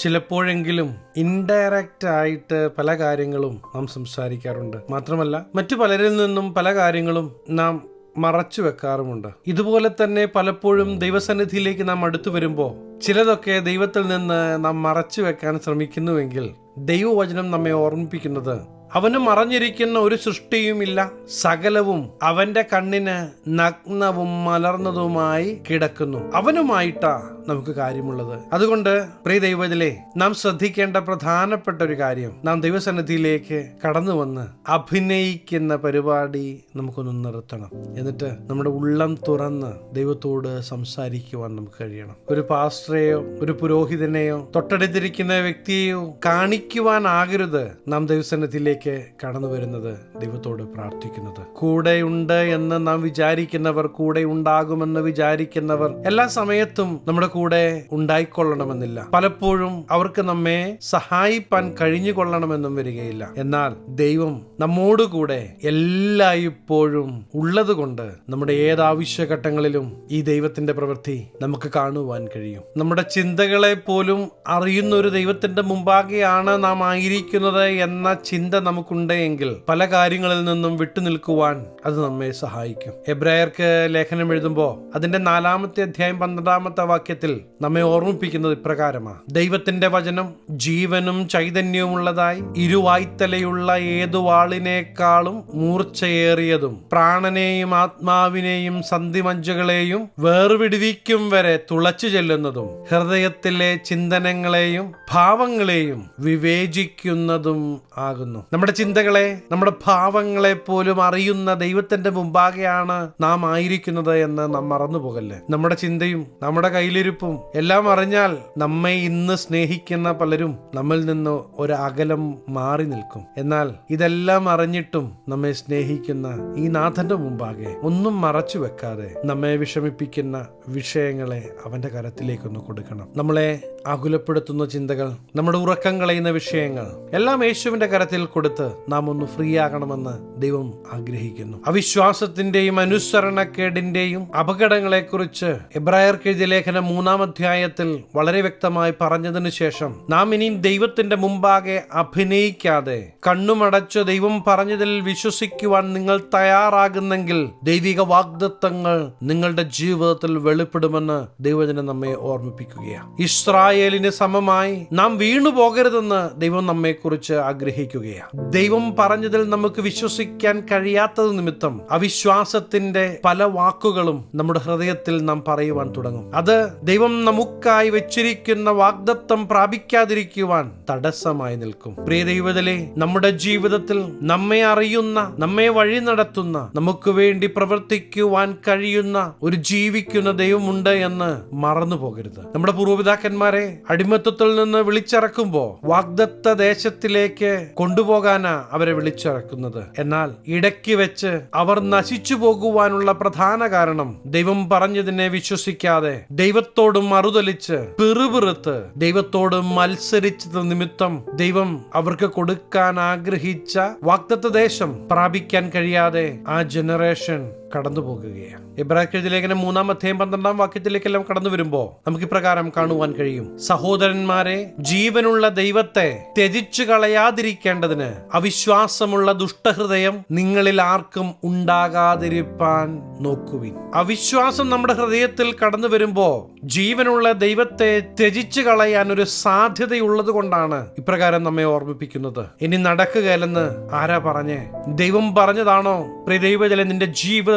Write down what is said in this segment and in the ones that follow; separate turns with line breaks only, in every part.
ചിലപ്പോഴെങ്കിലും ഇൻഡയറക്റ്റ് ആയിട്ട് പല കാര്യങ്ങളും നാം സംസാരിക്കാറുണ്ട്. മാത്രമല്ല മറ്റു പലരിൽ നിന്നും പല കാര്യങ്ങളും നാം മറച്ചു വെക്കാറുമുണ്ട്. ഇതുപോലെ തന്നെ പലപ്പോഴും ദൈവസന്നിധിയിലേക്ക് നാം അടുത്തു വരുമ്പോൾ ചിലതൊക്കെ ദൈവത്തിൽ നിന്ന് നാം മറച്ചു വെക്കാൻ ശ്രമിക്കുന്നുവെങ്കിൽ ദൈവവചനം നമ്മെ ഓർമ്മിപ്പിക്കുന്നത് അവന് മറഞ്ഞിരിക്കുന്ന ഒരു സൃഷ്ടിയുമില്ല സകലവും അവന്റെ കണ്ണിന് നഗ്നവും മലർന്നതുമായി കിടക്കുന്നു. അവനുമായിട്ടാ നമുക്ക് കാര്യമുള്ളത്. അതുകൊണ്ട് പ്രിയ ദൈവത്തിലെ നാം ശ്രദ്ധിക്കേണ്ട പ്രധാനപ്പെട്ട ഒരു കാര്യം. നാം ദൈവസന്നിധിയിലേക്ക് കടന്നു വന്ന് അഭിനയിക്കുന്ന പരിപാടി നമുക്കൊന്ന് നിർത്തണം. എന്നിട്ട് നമ്മുടെ ഉള്ളം തുറന്ന് ദൈവത്തോട് സംസാരിക്കുവാൻ നമുക്ക് കഴിയണം. ഒരു പാസ്റ്ററെയോ ഒരു പുരോഹിതനെയോ തൊട്ടടുത്തിരിക്കുന്ന വ്യക്തിയെയോ കാണിക്കുവാൻ ആകരുത് നാം ദൈവസന്നിധിയിലേക്ക് കടന്നു വരുന്നത് ദൈവത്തോട് പ്രാർത്ഥിക്കുന്നത്. കൂടെയുണ്ട് എന്ന് നാം വിചാരിക്കുന്നവർ കൂടെ ഉണ്ടാകുമെന്ന് വിചാരിക്കുന്നവർ എല്ലാ സമയത്തും നമ്മുടെ കൂടെ ഉണ്ടായിക്കൊള്ളണമെന്നില്ല. പലപ്പോഴും അവർക്ക് നമ്മെ സഹായിപ്പാൻ കഴിഞ്ഞു കൊള്ളണമെന്നും വരികയില്ല. എന്നാൽ ദൈവം നമ്മോട് കൂടെ എല്ലായ്പ്പോഴും ഉള്ളത് കൊണ്ട് നമ്മുടെ ഏത് ആവശ്യഘട്ടങ്ങളിലും ഈ ദൈവത്തിന്റെ പ്രവൃത്തി നമുക്ക് കാണുവാൻ കഴിയും. നമ്മുടെ ചിന്തകളെ പോലും അറിയുന്ന ഒരു ദൈവത്തിന്റെ മുമ്പാകെയാണ് നാം ആയിരിക്കുന്നത് എന്ന ചിന്ത നമുക്കുണ്ടെങ്കിൽ പല കാര്യങ്ങളിൽ നിന്നും വിട്ടുനിൽക്കുവാൻ അത് നമ്മെ സഹായിക്കും. എബ്രായർക്ക് ലേഖനം എഴുതുമ്പോൾ അതിന്റെ നാലാമത്തെ അധ്യായം പന്ത്രണ്ടാമത്തെ വാക്യത്തിൽ നമ്മെ ഓർമ്മിപ്പിക്കുന്നത് ഇപ്രകാരമാണ്. ദൈവത്തിന്റെ വചനം ജീവനും ചൈതന്യവുമുള്ളതായി ഇരുവായ്ത്തലയുള്ള ഏതു വാളിനേക്കാളും മൂർച്ചയേറിയതും പ്രാണനെയും ആത്മാവിനെയും സന്ധിമഞ്ചുകളെയും വേർവിടുവിക്കും വരെ തുളച്ചു ചെല്ലുന്നതും ഹൃദയത്തിലെ ചിന്തനങ്ങളെയും ഭാവങ്ങളെയും വിവേചിക്കുന്നതും ആകുന്നു. നമ്മുടെ ചിന്തകളെ നമ്മുടെ ഭാവങ്ങളെ പോലും അറിയുന്ന ദൈവത്തിന്റെ മുമ്പാകെയാണ് നാം ആയിരിക്കുന്നത് എന്ന് നാം മറന്നു പോകല്ലേ നമ്മുടെ ചിന്തയും നമ്മുടെ കയ്യിലിരിപ്പും എല്ലാം അറിഞ്ഞാൽ നമ്മെ ഇന്ന് സ്നേഹിക്കുന്ന പലരും നമ്മിൽ നിന്ന് ഒരു അകലം മാറി നിൽക്കും. എന്നാൽ ഇതെല്ലാം അറിഞ്ഞിട്ടും നമ്മെ സ്നേഹിക്കുന്ന ഈ നാഥന്റെ മുമ്പാകെ ഒന്നും മറച്ചു വെക്കാതെ നമ്മെ വിഷമിപ്പിക്കുന്ന വിഷയങ്ങളെ അവന്റെ കരത്തിലേക്കൊന്ന് കൊടുക്കണം. നമ്മളെ അകുലപ്പെടുത്തുന്ന ചിന്തകൾ നമ്മുടെ ഉറക്കം കളയുന്ന വിഷയങ്ങൾ എല്ലാം യേശുവിന്റെ കരത്തിൽ കൊടുത്ത് നാം ഒന്ന് ഫ്രീ ആകണമെന്ന് ദൈവം ആഗ്രഹിക്കുന്നു. അവിശ്വാസത്തിന്റെയും അനുസരണക്കേടിന്റെയും അപകടങ്ങളെക്കുറിച്ച് എബ്രായർക്ക് കെഴുതിയ ലേഖനം മൂന്നാം അധ്യായത്തിൽ വളരെ വ്യക്തമായി പറഞ്ഞതിന് ശേഷം നാം ഇനിയും ദൈവത്തിന്റെ മുമ്പാകെ അഭിനയിക്കാതെ കണ്ണുമടച്ച് ദൈവം പറഞ്ഞതിൽ വിശ്വസിക്കുവാൻ നിങ്ങൾ തയ്യാറാകുന്നെങ്കിൽ ദൈവിക വാഗ്ദത്തങ്ങൾ നിങ്ങളുടെ ജീവിതത്തിൽ വെളിപ്പെടുമെന്ന് ദൈവജനം നമ്മെ ഓർമ്മിപ്പിക്കുകയാണ്. ഇസ്രായേലിന് സമമായി നാം വീണു പോകരുതെന്ന് ദൈവം നമ്മെക്കുറിച്ച് ആഗ്രഹിക്കുകയാണ്. ദൈവം പറഞ്ഞതിൽ നമുക്ക് വിശ്വസിക്കാൻ കഴിയാത്തത് നിമിത്തം അവിശ്വാസത്തിന്റെ പല വാക്കുകളും നമ്മുടെ ഹൃദയത്തിൽ നാം പറയുവാൻ തുടങ്ങും. അത് ദൈവം നമുക്കായി വെച്ചിരിക്കുന്ന വാഗ്ദത്തം പ്രാപിക്കാതിരിക്കുവാൻ തടസ്സമായി നിൽക്കും. പ്രിയ ദൈവതലെ നമ്മുടെ ജീവിതത്തിൽ നമ്മെ അറിയുന്ന നമ്മെ വഴി നടത്തുന്ന നമുക്ക് വേണ്ടി പ്രവർത്തിക്കുവാൻ കഴിയുന്ന ഒരു ജീവിക്കുന്ന ദൈവമുണ്ട് എന്ന് മറന്നു പോകരുത്. നമ്മുടെ പൂർവപിതാക്കന്മാരെ അടിമത്തത്തിൽ നിന്ന് വിളിച്ചിറക്കുമ്പോ വാഗ്ദത്ത ദേശത്തിലേക്ക് കൊണ്ടുപോകാനാ അവരെ വിളിച്ചിറക്കുന്നത്. എന്നാൽ ഇടയ്ക്ക് വെച്ച് അവർ നശിച്ചു പോകുവാനുള്ള പ്രധാന കാരണം ദൈവം പറഞ്ഞതിനെ വിശ്വസിക്കാതെ ദൈവത്തോട് മറുതലിച്ച് പിറുപിറുത്ത് ദൈവത്തോട് മത്സരിച്ചത് നിമിത്തം ദൈവം അവർക്ക് കൊടുക്കാൻ ആഗ്രഹിച്ച വാക്തത്വ ദേശം പ്രാപിക്കാൻ കഴിയാതെ ആ ജനറേഷൻ കടന്നു പോകുകയാണ് ഇബ്രാഹിം ലേഖനം മൂന്നാം അധ്യായം പന്ത്രണ്ടാം വാക്യത്തിലേക്കെല്ലാം കടന്നു വരുമ്പോൾ നമുക്ക് ഇപ്രകാരം കാണുവാൻ കഴിയും. സഹോദരന്മാരെ ജീവനുള്ള ദൈവത്തെ ത്യജിച്ചു കളയാതിരിക്കേണ്ടതിന് അവിശ്വാസമുള്ള ദുഷ്ടഹൃദയം നിങ്ങളിൽ ആർക്കും ഉണ്ടാകാതിരിപ്പാൻ നോക്കുവിൻ. അവിശ്വാസം നമ്മുടെ ഹൃദയത്തിൽ കടന്നു വരുമ്പോ ജീവനുള്ള ദൈവത്തെ ത്യജിച്ചു കളയാൻ ഒരു സാധ്യതയുള്ളത് കൊണ്ടാണ് ഇപ്രകാരം നമ്മെ ഓർമ്മിപ്പിക്കുന്നത്. ഇനി നടക്കുകയല്ലെന്ന് ആരാ പറഞ്ഞേ? ദൈവം പറഞ്ഞതാണോ? പ്രിയ ദൈവജല നിന്റെ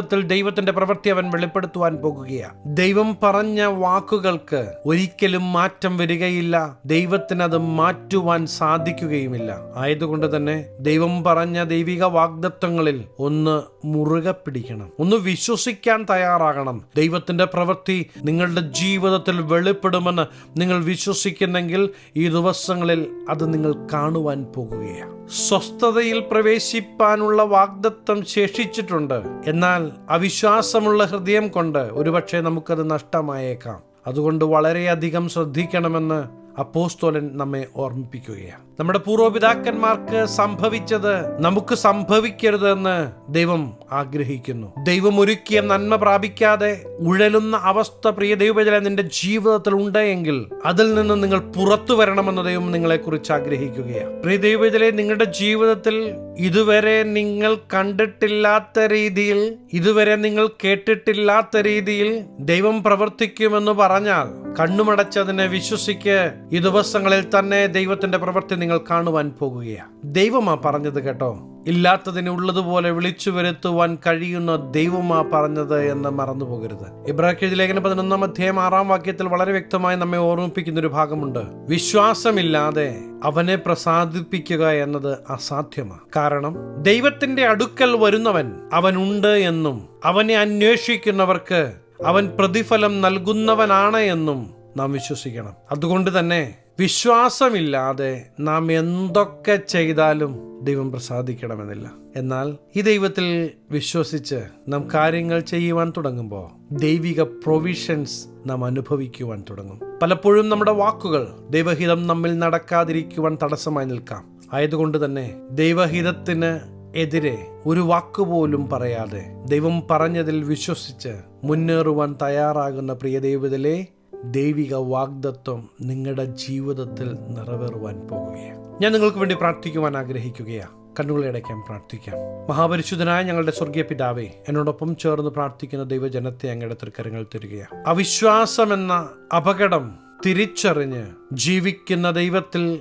ജീവിതത്തിൽ ദൈവത്തിന്റെ പ്രവൃത്തി അവൻ വെളിപ്പെടുത്തുവാൻ പോകുകയാണ് ദൈവം പറഞ്ഞ വാക്കുകൾക്ക് ഒരിക്കലും മാറ്റം വരികയില്ല. ദൈവത്തിന് അത് മാറ്റുവാൻ സാധിക്കുകയുമില്ല. ആയതുകൊണ്ട് തന്നെ ദൈവം പറഞ്ഞ ദൈവിക വാഗ്ദത്വങ്ങളിൽ ഒന്ന് മുറുകെ പിടിക്കണം. ഒന്ന് വിശ്വസിക്കാൻ തയ്യാറാകണം. ദൈവത്തിന്റെ പ്രവൃത്തി നിങ്ങളുടെ ജീവിതത്തിൽ വെളിപ്പെടുമെന്ന് നിങ്ങൾ വിശ്വസിക്കുന്നെങ്കിൽ ഈ ദിവസങ്ങളിൽ അത് നിങ്ങൾ കാണുവാൻ പോകുകയാണ് സ്വസ്ഥതയിൽ പ്രവേശിപ്പാനുള്ള വാഗ്ദത്വം ശേഷിച്ചിട്ടുണ്ട്. എന്നാൽ അവിശ്വാസമുള്ള ഹൃദയം കൊണ്ട് ഒരുപക്ഷെ നമുക്കത് നഷ്ടമായേക്കാം. അതുകൊണ്ട് വളരെയധികം ശ്രദ്ധിക്കണമെന്ന് അപ്പോസ്തോലൻ നമ്മെ ഓർമ്മിപ്പിക്കുകയാണ്. നമ്മുടെ പൂർവപിതാക്കന്മാർക്ക് സംഭവിച്ചത് നമുക്ക് സംഭവിക്കരുതെന്ന് ദൈവം ആഗ്രഹിക്കുന്നു. ദൈവം ഒരുക്കിയ നന്മ പ്രാപിക്കാതെ ഉഴലുന്ന അവസ്ഥ പ്രിയ ദൈവജല നിന്റെ ജീവിതത്തിൽ ഉണ്ടെങ്കിൽ അതിൽ നിന്ന് നിങ്ങൾ പുറത്തു വരണമെന്ന് ദൈവം നിങ്ങളെ കുറിച്ച് ആഗ്രഹിക്കുകയാണ്. പ്രിയ ദൈവജലെ നിങ്ങളുടെ ജീവിതത്തിൽ ഇതുവരെ നിങ്ങൾ കണ്ടിട്ടില്ലാത്ത രീതിയിൽ ഇതുവരെ നിങ്ങൾ കേട്ടിട്ടില്ലാത്ത രീതിയിൽ ദൈവം പ്രവർത്തിക്കുമെന്ന് പറഞ്ഞാൽ കണ്ണുമടച്ചതിനെ വിശ്വസിക്ക്. ഈ ദിവസങ്ങളിൽ തന്നെ ദൈവത്തിന്റെ പ്രവൃത്തി നിങ്ങൾ കാണുവാൻ പോകുകയാണ് ദൈവമാ പറഞ്ഞത് കേട്ടോ. ഇല്ലാത്തതിന് ഉള്ളതുപോലെ വിളിച്ചു വരുത്തുവാൻ കഴിയുന്ന ദൈവമാ പറഞ്ഞത് എന്ന് മറന്നു പോകരുത്. ഇബ്രാഹിം ലേഖന പതിനൊന്നാം അധ്യായം ആറാം വാക്യത്തിൽ വളരെ വ്യക്തമായി നമ്മെ ഓർമ്മിപ്പിക്കുന്ന ഒരു ഭാഗമുണ്ട്. വിശ്വാസമില്ലാതെ അവനെ പ്രസാദിപ്പിക്കുക എന്നത് അസാധ്യമാണ് കാരണം ദൈവത്തിന്റെ അടുക്കൽ വരുന്നവൻ അവനുണ്ട് എന്നും അവനെ അന്വേഷിക്കുന്നവർക്ക് അവൻ പ്രതിഫലം നൽകുന്നവനാണ് എന്നും നാം വിശ്വസിക്കണം. അതുകൊണ്ട് തന്നെ വിശ്വാസമില്ലാതെ നാം എന്തൊക്കെ ചെയ്താലും ദൈവം പ്രസാദിക്കണമെന്നില്ല. എന്നാൽ ഈ ദൈവത്തിൽ വിശ്വസിച്ച് നാം കാര്യങ്ങൾ ചെയ്യുവാൻ തുടങ്ങുമ്പോൾ ദൈവിക പ്രൊവിഷൻസ് നാം അനുഭവിക്കുവാൻ തുടങ്ങും. പലപ്പോഴും നമ്മുടെ വാക്കുകൾ ദൈവഹിതം നമ്മിൽ നടക്കാതിരിക്കുവാൻ തടസ്സമായി നിൽക്കാം. ആയതുകൊണ്ട് തന്നെ ദൈവഹിതത്തിന് എതിരെ ഒരു വാക്കുപോലും പറയാതെ ദൈവം പറഞ്ഞതിൽ വിശ്വസിച്ച് മുന്നേറുവാൻ തയ്യാറാകുന്ന പ്രിയ ദൈവത്തിലെ ദൈവിക വാഗ്ദത്വം നിങ്ങളുടെ ജീവിതത്തിൽ നിറവേറുവാൻ പോകുകയാണ്. ഞാൻ നിങ്ങൾക്ക് വേണ്ടി പ്രാർത്ഥിക്കുവാൻ ആഗ്രഹിക്കുകയാണ് കണ്ണുകളെ അടയ്ക്കാൻ പ്രാർത്ഥിക്കാം. മഹാപരിശുദ്ധനായ ഞങ്ങളുടെ സ്വർഗീയ പിതാവേ എന്നോടൊപ്പം ചേർന്ന് പ്രാർത്ഥിക്കുന്ന ദൈവജനത്തെ അങ്ങയുടെ തൃക്കരങ്ങൾ തരികയാണ് അവിശ്വാസം എന്ന അപകടം തിരിച്ചറിഞ്ഞ് ജീവിക്കുന്ന ദൈവത്തിൽ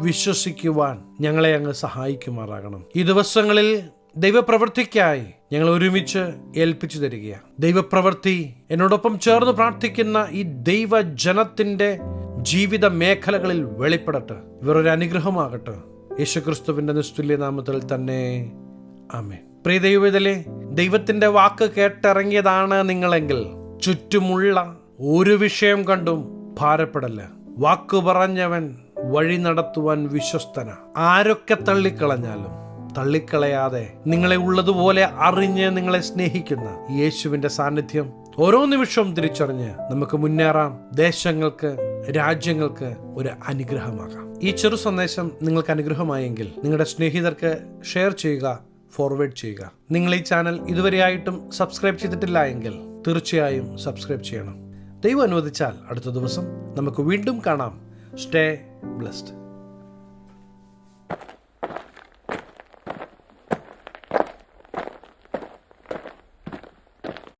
വിശ്വസിക്കുവാൻ ഞങ്ങളെ അങ്ങ് സഹായിക്കുമാറാകണം. ഈ ദിവസങ്ങളിൽ ദൈവപ്രവൃത്തിക്കായി ഞങ്ങൾ ഒരുമിച്ച് ഏൽപ്പിച്ചു തരികയാണ്. ദൈവപ്രവൃത്തി എന്നോടൊപ്പം ചേർന്ന് പ്രാർത്ഥിക്കുന്ന ഈ ദൈവജനത്തിന്റെ ജീവിത മേഖലകളിൽ വെളിപ്പെടട്ടെ. ഇവർ ഒരു അനുഗ്രഹമാകട്ടെ. യേശുക്രിസ്തുവിന്റെ നിസ്തുല്യ നാമത്തിൽ തന്നെ ആമേ പ്രിയ ദൈവത്തിലെ ദൈവത്തിന്റെ വാക്ക് കേട്ടിറങ്ങിയതാണ് നിങ്ങളെങ്കിൽ ചുറ്റുമുള്ള ഒരു വിഷയം കണ്ടും ഭാരപ്പെടല്ല. വാക്കു പറഞ്ഞവൻ വഴി നടത്തുവാൻ വിശ്വസ്തന. ആരൊക്കെ തള്ളിക്കളഞ്ഞാലും തള്ളിക്കളയാതെ നിങ്ങളെ ഉള്ളതുപോലെ അറിഞ്ഞ് നിങ്ങളെ സ്നേഹിക്കുന്ന യേശുവിന്റെ സാന്നിധ്യം ഓരോ നിമിഷവും തിരിച്ചറിഞ്ഞ് നമുക്ക് മുന്നേറാം. ദേശങ്ങൾക്ക് രാജ്യങ്ങൾക്ക് ഒരു അനുഗ്രഹമാകാം. ഈ ചെറു സന്ദേശം നിങ്ങൾക്ക് അനുഗ്രഹമായെങ്കിൽ നിങ്ങളുടെ സ്നേഹിതർക്ക് ഷെയർ ചെയ്യുക ഫോർവേഡ് ചെയ്യുക. നിങ്ങൾ ഈ ചാനൽ ഇതുവരെയായിട്ടും സബ്സ്ക്രൈബ് ചെയ്തിട്ടില്ല എങ്കിൽ തീർച്ചയായും സബ്സ്ക്രൈബ് ചെയ്യണം. ദൈവം അനുവദിച്ചാൽ അടുത്ത ദിവസം നമുക്ക് വീണ്ടും കാണാം. Stay blessed.